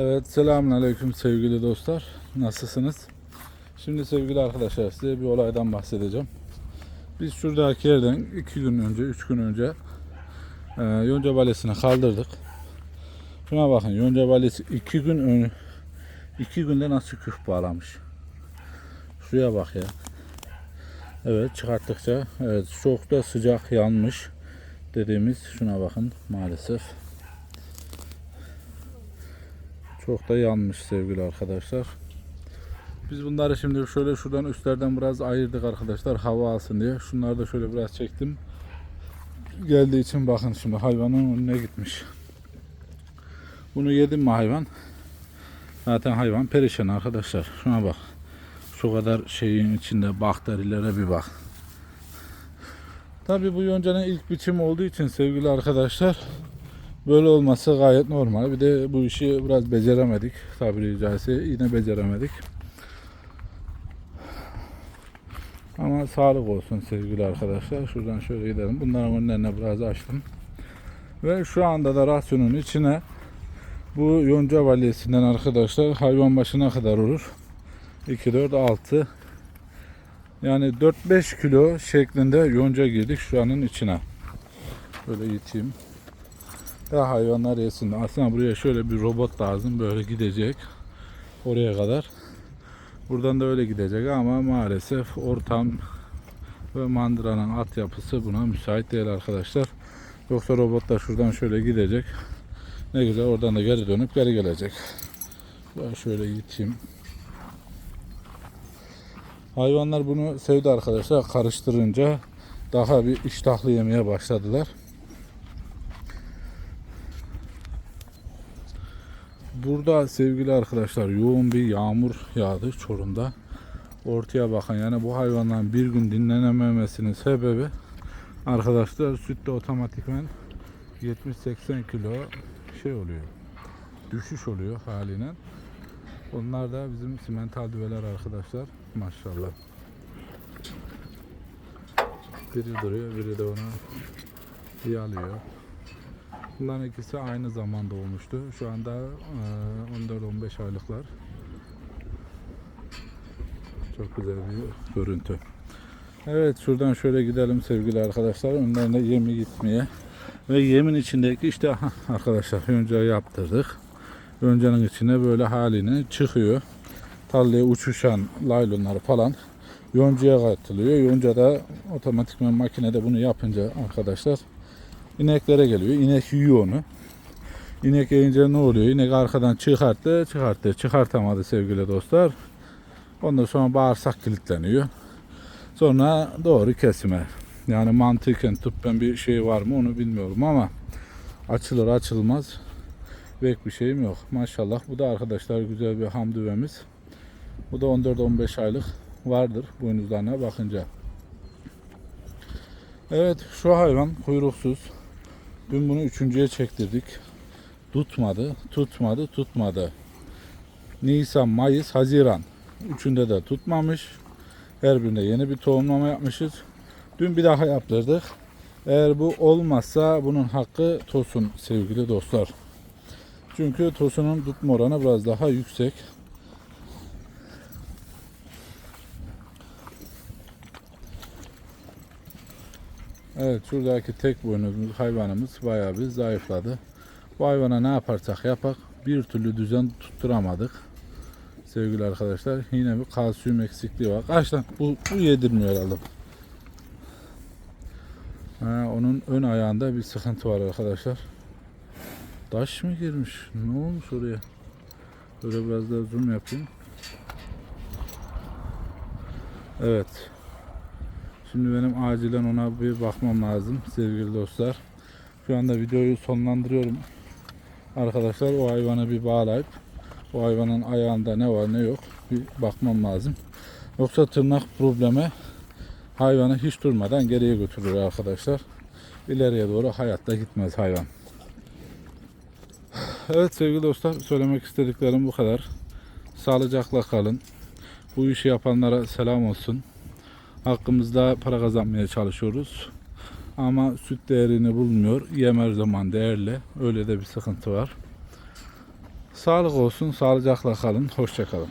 Evet selamünaleyküm sevgili dostlar. Nasılsınız? Şimdi sevgili arkadaşlar size bir olaydan bahsedeceğim. Biz şuradaki yerden iki gün önce, üç gün önce e, yonca balesini kaldırdık. Şuna bakın yonca balesi iki gün ön, iki günde nasıl küf bağlamış. Şuraya bak ya. Evet çıkarttıkça evet çok da sıcak yanmış dediğimiz şuna bakın maalesef. Çok da yanmış sevgili arkadaşlar. Biz bunları şimdi şöyle şuradan üstlerden biraz ayırdık arkadaşlar hava alsın diye. Şunları da şöyle biraz çektim. Geldiği için bakın şimdi hayvanın önüne gitmiş. Bunu yedim mi hayvan? Zaten hayvan perişan arkadaşlar. Şuna bak. Şu kadar şeyin içinde bakterilere bir bak. Tabii bu yoncanın ilk biçimi olduğu için sevgili arkadaşlar böyle olması gayet normal. Bir de bu işi biraz beceremedik. Tabiri caizse yine beceremedik. Ama sağlık olsun sevgili arkadaşlar. Şuradan şöyle gidelim. Bunların önlerine biraz açtım. Ve şu anda da rasyonun içine bu yonca balyesinden arkadaşlar hayvan başına kadar olur. 2, 4, 6 yani 4-5 kilo şeklinde yonca girdik şu anın içine. Böyle yiteyim. Ya hayvanlar yesin. Aslında buraya şöyle bir robot lazım. Böyle gidecek. Oraya kadar. Buradan da öyle gidecek ama maalesef ortam ve mandıranın altyapısı buna müsait değil arkadaşlar. Yoksa robot da şuradan şöyle gidecek. Ne güzel oradan da geri dönüp geri gelecek. Ben şöyle gideyim. Hayvanlar bunu sevdi arkadaşlar. Karıştırınca daha bir iştahlı yemeye başladılar. Burada sevgili arkadaşlar yoğun bir yağmur yağdı Çorum'da. Ortaya bakın yani bu hayvanların bir gün dinlenememesinin sebebi arkadaşlar sütte otomatikmen 70-80 kilo şey oluyor. Düşüş oluyor haliyle. Onlar da bizim simental düveler arkadaşlar. Maşallah. Biri duruyor, biri de ona yalıyor. Bunların ikisi aynı zamanda olmuştu. Şu anda eee, 14-15 aylıklar. Çok güzel bir görüntü. Evet şuradan şöyle gidelim sevgili arkadaşlar. Önlerine yemi gitmeye. Ve yemin içindeki işte arkadaşlar önce yaptırdık. Öncenin içine böyle haline çıkıyor. Tarlaya uçuşan laylonları falan yoncaya katılıyor. Yonca da otomatikman makinede bunu yapınca arkadaşlar ineklere geliyor. İnek yiyor onu. İnek yiyince ne oluyor? İnek arkadan çıkarttı, çıkarttı, çıkartamadı sevgili dostlar. Ondan sonra bağırsak kilitleniyor. Sonra doğru kesime. Yani mantıken tıbben bir şey var mı onu bilmiyorum ama açılır açılmaz pek bir şeyim yok. Maşallah bu da arkadaşlar güzel bir ham düvemiz. Bu da 14-15 aylık vardır boynuzlarına bakınca. Evet şu hayvan kuyruksuz. Dün bunu üçüncüye çektirdik. Tutmadı, tutmadı, tutmadı. Nisan, Mayıs, Haziran. Üçünde de tutmamış. Her birinde yeni bir tohumlama yapmışız. Dün bir daha yaptırdık. Eğer bu olmazsa bunun hakkı tosun sevgili dostlar. Çünkü tosunun tutma oranı biraz daha yüksek. Evet şuradaki tek boynuzumuz hayvanımız bayağı bir zayıfladı. Bu hayvana ne yaparsak yapak bir türlü düzen tutturamadık. Sevgili arkadaşlar yine bir kalsiyum eksikliği var. Kaç bu, bu yedirmiyor herhalde. Ha, onun ön ayağında bir sıkıntı var arkadaşlar. Taş mı girmiş? Ne olmuş oraya? Böyle biraz daha zoom yapayım. Evet. Şimdi benim acilen ona bir bakmam lazım sevgili dostlar. Şu anda videoyu sonlandırıyorum. Arkadaşlar o hayvanı bir bağlayıp o hayvanın ayağında ne var ne yok bir bakmam lazım. Yoksa tırnak problemi hayvanı hiç durmadan geriye götürür arkadaşlar. İleriye doğru hayatta gitmez hayvan. Evet sevgili dostlar söylemek istediklerim bu kadar. Sağlıcakla kalın. Bu işi yapanlara selam olsun. Hakkımızda para kazanmaya çalışıyoruz. Ama süt değerini bulmuyor. Yem her zaman değerli. Öyle de bir sıkıntı var. Sağlık olsun, sağlıcakla kalın, hoşça kalın.